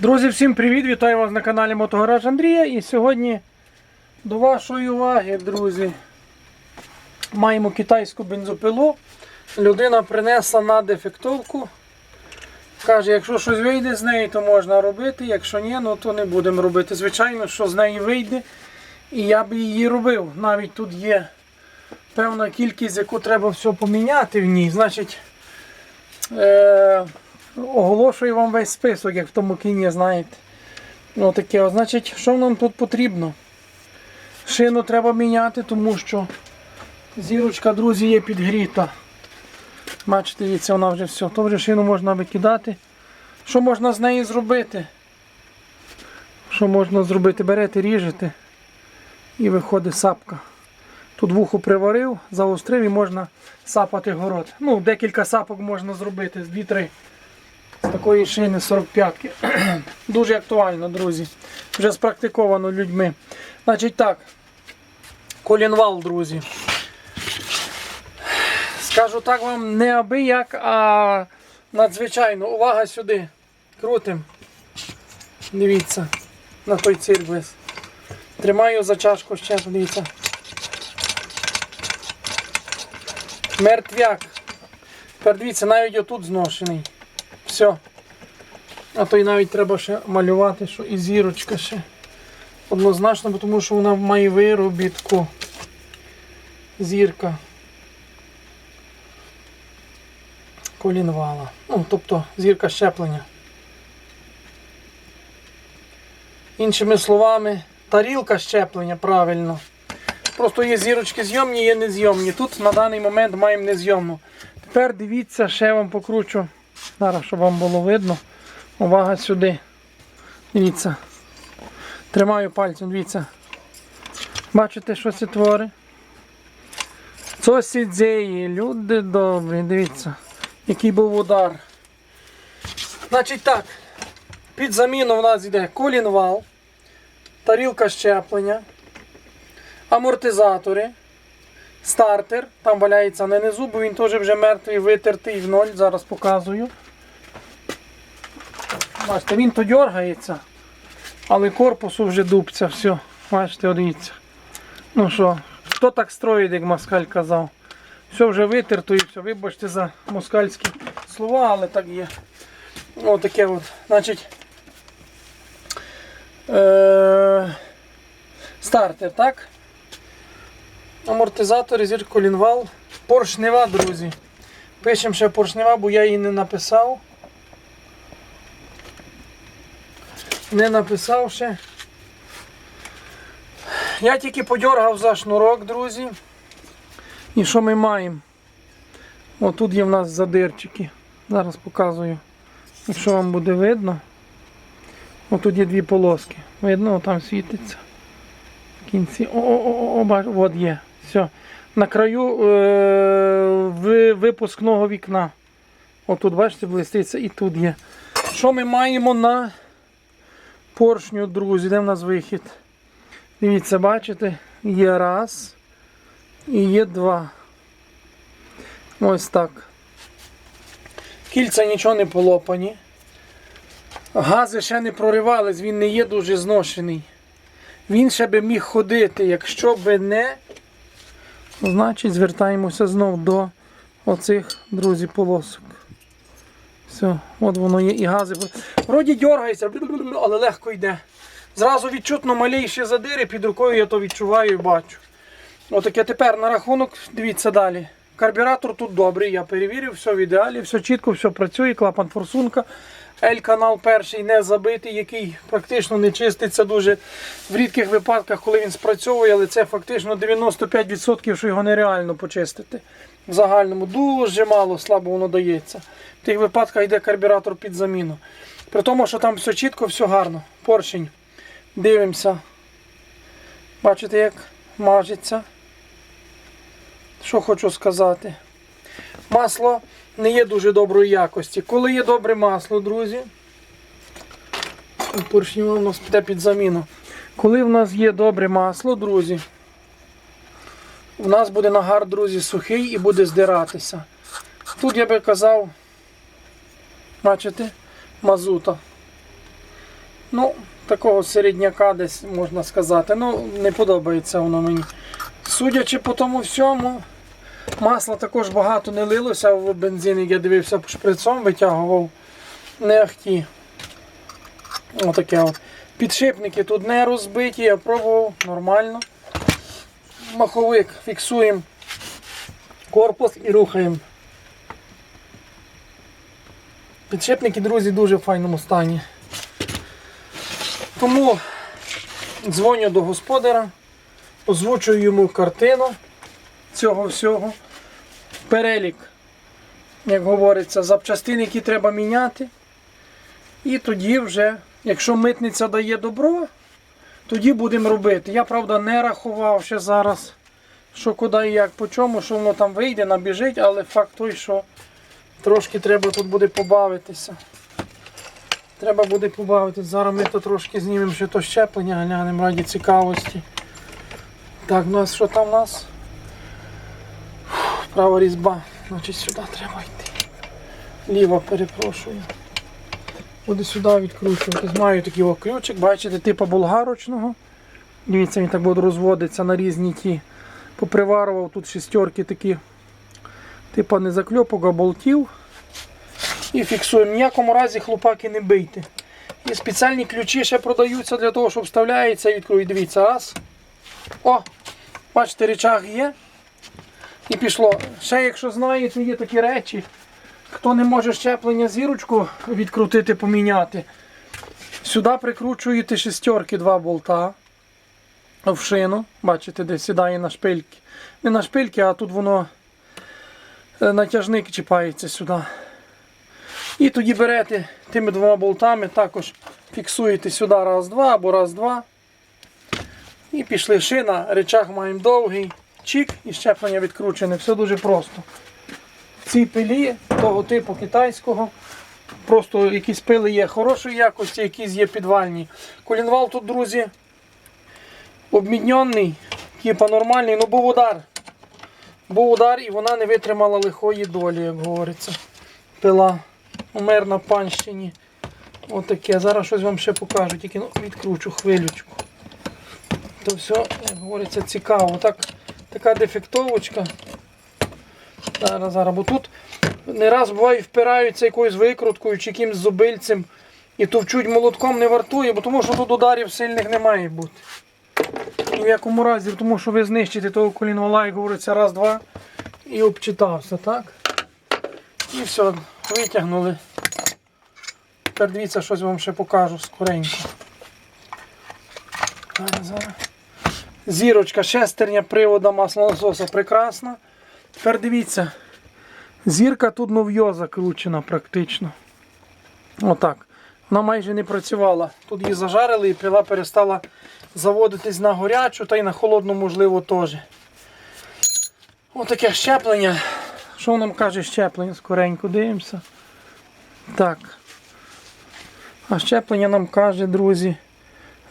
Друзі, всім привіт! Вітаю вас на каналі Мотогараж Андрія. І сьогодні до вашої уваги, друзі, маємо китайську бензопилу. Людина принесла на дефектовку. Каже, якщо щось вийде з неї, то можна робити. Якщо ні, ну то не будемо робити. Звичайно, що з неї вийде. І я б її робив. Навіть тут є певна кількість, яку треба все поміняти в ній. Значить, е- оголошую вам весь список, як в тому кіні, знаєте. Ну, таке, значить, що нам тут потрібно? Шину треба міняти, тому що зірочка, друзі, є підгріта. Бачите, дивіться, вона вже все. То вже шину можна викидати. Що можна з неї зробити? Що можна зробити? Берете, ріжете і виходить сапка. Тут вухо приварив, загострив і можна сапати город. Ну, декілька сапок можна зробити, з 2-3 з такої шини 45-ки. Дуже актуально, друзі. Вже спрактиковано людьми. Значить так, колінвал, друзі. Скажу так вам не аби як, а надзвичайно. Увага сюди. Крутим. Дивіться, на той цирк весь. Тримаю за чашку ще, дивіться. Мертвяк. Тепер дивіться, навіть отут зношений. Все. А то й навіть треба ще малювати, що і зірочка ще. Однозначно, тому що вона має виробітку. Зірка. Колінвала. Ну, тобто зірка щеплення. Іншими словами, тарілка щеплення правильно. Просто є зірочки зйомні, є незйомні. Тут на даний момент маємо незйомну. Тепер дивіться, ще вам покручу. Зараз, щоб вам було видно. Увага сюди. Дивіться. Тримаю пальцем, дивіться. Бачите, що це твори? Сосідзеї, люди добрі, дивіться, який був удар. Значить так, під заміну в нас йде колінвал, тарілка щеплення, амортизатори, стартер, там валяється на низу, бо він теж вже мертвий, витертий в ноль, зараз показую. Бачите, він то дергається, але корпусу вже дубця, все. Бачите, дивіться. Ну що, хто так строїть, як москаль казав? Все вже витерто і все. Вибачте за москальські слова, але так є. Ось таке от. Значить. Е- стартер, так? Амортизатор, зірколінвал. Поршнева, друзі. Пишемо ще поршнева, бо я її не написав. Не написав ще. Я тільки подергав за шнурок, друзі. І що ми маємо? О, тут є в нас задирчики. Зараз показую. Якщо вам буде видно. О, тут є дві полоски. Видно, там світиться. В кінці. О-о-о, от є. Все. На краю е- випускного вікна. Отут, бачите, блиститься і тут є. Що ми маємо на поршню, друзі? Де в нас вихід? Дивіться, бачите, є раз і є два. Ось так. Кільця нічого не полопані. Гази ще не проривались, він не є дуже зношений. Він ще би міг ходити. Якщо би не, значить звертаємося знов до оцих, друзі, полосок. Все, от воно є і гази. Вроді дергається, але легко йде. Зразу відчутно малейші задири під рукою, я то відчуваю і бачу. Отаке тепер на рахунок, дивіться далі. Карбюратор тут добрий, я перевірив, все в ідеалі, все чітко, все працює, клапан форсунка. L-канал перший не забитий, який практично не чиститься дуже в рідких випадках, коли він спрацьовує, але це фактично 95%, що його нереально почистити. В загальному дуже мало, слабо воно дається. В тих випадках йде карбюратор під заміну. При тому, що там все чітко, все гарно. Поршень. Дивимося. Бачите, як мажеться. Що хочу сказати. Масло не є дуже доброї якості. Коли є добре масло, друзі, поршню у нас піде під заміну. Коли в нас є добре масло, друзі, у нас буде нагар, друзі, сухий і буде здиратися. Тут я би казав, бачите, мазута. Ну, такого середняка десь можна сказати. Ну, не подобається воно мені. Судячи по тому всьому, масла також багато не лилося в бензин, як я дивився шприцом, витягував не ахті. Отаке от. Підшипники тут не розбиті, я пробував нормально. Маховик фіксуємо корпус і рухаємо. Підшипники, друзі, дуже в файному стані. Тому дзвоню до господара, озвучую йому картину цього всього. Перелік, як говориться, запчастин, які треба міняти. І тоді вже, якщо митниця дає добро, тоді будемо робити. Я, правда, не рахував ще зараз, що куди і як, по чому, що воно там вийде, набіжить, але факт той, що трошки треба тут буде побавитися. Треба буде побавитись. Зараз ми то трошки знімемо ще то щеплення, глянемо раді цікавості. Так, у нас що там у нас? Права різьба. Значить сюди треба йти. Ліва перепрошую. Буду сюди відкручувати. Маю такий о ключик, бачите, типу болгарочного. Дивіться, він так буде розводиться на різні ті. Поприварував тут шістерки такі, типу не закльопок, а болтів. І фіксуємо. Ніякому разі хлопаки не бийте. І спеціальні ключі ще продаються для того, щоб вставляється і відкрутить. Дивіться, раз. О! Бачите, речах є. І пішло. Ще, якщо знаєте, є такі речі. Хто не може щеплення зірочку відкрутити, поміняти. Сюди прикручуєте шестерки, два болта в шину. Бачите, де сідає на шпильки. Не на шпильки, а тут воно е, натяжник чіпається сюди. І тоді берете тими двома болтами, також фіксуєте сюди раз-два або раз-два. І пішли шина, речах маємо довгий, чик і щеплення відкручене. Все дуже просто. В цій пилі того типу китайського. Просто якісь пили є хорошої якості, якісь є підвальні. Колінвал тут, друзі, обміднений, типа нормальний, ну був удар. Був удар і вона не витримала лихої долі, як говориться. Пила умер на панщині. Отаке. Зараз щось вам ще покажу, тільки ну, відкручу хвилючку. То все, як говориться, цікаво. Так, така дефектовочка. Зараз, зараз, бо тут не раз буває впираються якоюсь викруткою чи якимсь зубильцем і товчуть молотком не вартує, бо тому що тут ударів сильних не має бути. Ні в якому разі, тому що ви знищите того колінвала, як говориться, раз-два і обчитався, так? І все, витягнули. Тепер дивіться, щось вам ще покажу скоренько. Зараз, зараз. Зірочка, шестерня привода маслонасоса прекрасна. Тепер дивіться, зірка тут нов'йо закручена практично. Отак. Вона майже не працювала. Тут її зажарили і пила перестала заводитись на горячу та й на холодну, можливо, теж. Отаке щеплення. Що нам каже щеплення? Скоренько дивимося. Так. А щеплення нам каже, друзі,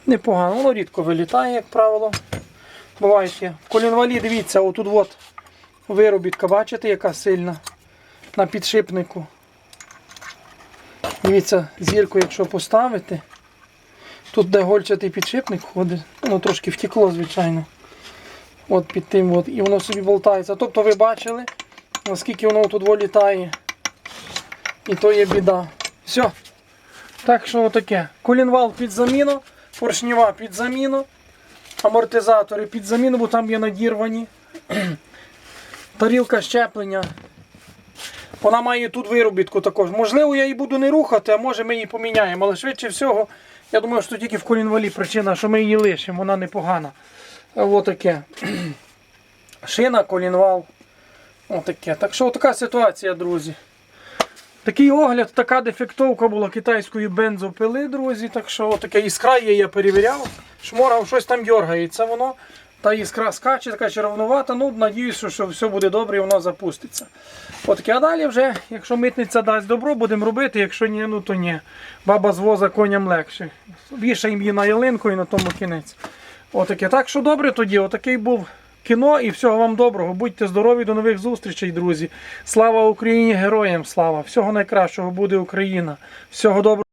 непогано. Воно рідко вилітає, як правило. Буває ще. В колінвалі, дивіться, отут от виробітка, бачите, яка сильна на підшипнику. Дивіться, зірку, якщо поставити, тут де гольчатий підшипник ходить, воно трошки втекло, звичайно. От під тим, от, і воно собі болтається. Тобто ви бачили, наскільки воно тут вилітає. І то є біда. Все. Так що отаке. Колінвал під заміну, поршнева під заміну, амортизатори під заміну, бо там є надірвані. Тарілка щеплення. Вона має тут виробітку також. Можливо, я її буду не рухати, а може ми її поміняємо. Але швидше всього, я думаю, що тільки в колінвалі причина, що ми її лишимо, вона непогана. Отаке. Шина, колінвал. Отаке. Так що така ситуація, друзі. Такий огляд, така дефектовка була китайської бензопили, друзі. Так що таке іскра є, я перевіряв. Шморгав, щось там дергається воно. Та іскра скаче, така червонувата. Ну, надіюсь, що, все буде добре і воно запуститься. Отаке, а далі вже, якщо митниця дасть добро, будемо робити, якщо ні, ну то ні. Баба з воза коням легше. Вішаємо її на ялинку і на тому кінець. Отаке. Так що добре тоді, отакий був кіно і всього вам доброго. Будьте здорові, до нових зустрічей, друзі. Слава Україні, героям слава! Всього найкращого буде Україна. Всього доброго.